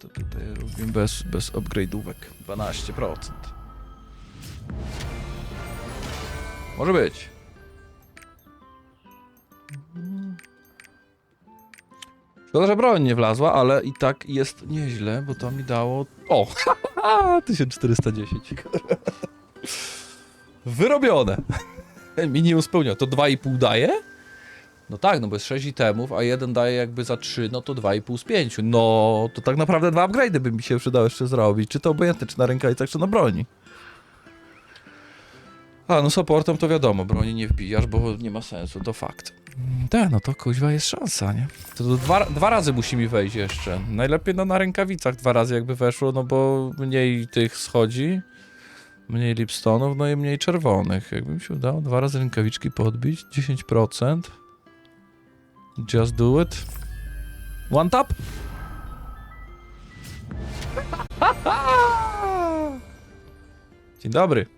To tutaj robimy bez, bez upgrade'ówek. 12%. Może być. Szkoda, że broń nie wlazła, ale i tak jest nieźle, bo to mi dało... O! 1410. Wyrobione. Minimum spełnione. To 2,5 daje? No tak, no bo jest 6 itemów, a jeden daje jakby za 3, no to 2,5 z 5. No to tak naprawdę dwa upgrade'y by mi się przydało jeszcze zrobić. Czy to obojętne, czy na rękawicach, czy na broni. A, no supportem to wiadomo, broni nie wbijasz, bo nie ma sensu, to fakt. Tak, no to kuźwa jest szansa, nie? To, to dwa, dwa razy musi mi wejść jeszcze. Najlepiej no na rękawicach dwa razy jakby weszło, no bo mniej tych schodzi, mniej lipstonów, no i mniej czerwonych. Jakby mi się udało dwa razy rękawiczki podbić, 10%. Just do it. One tap. Dzień dobry.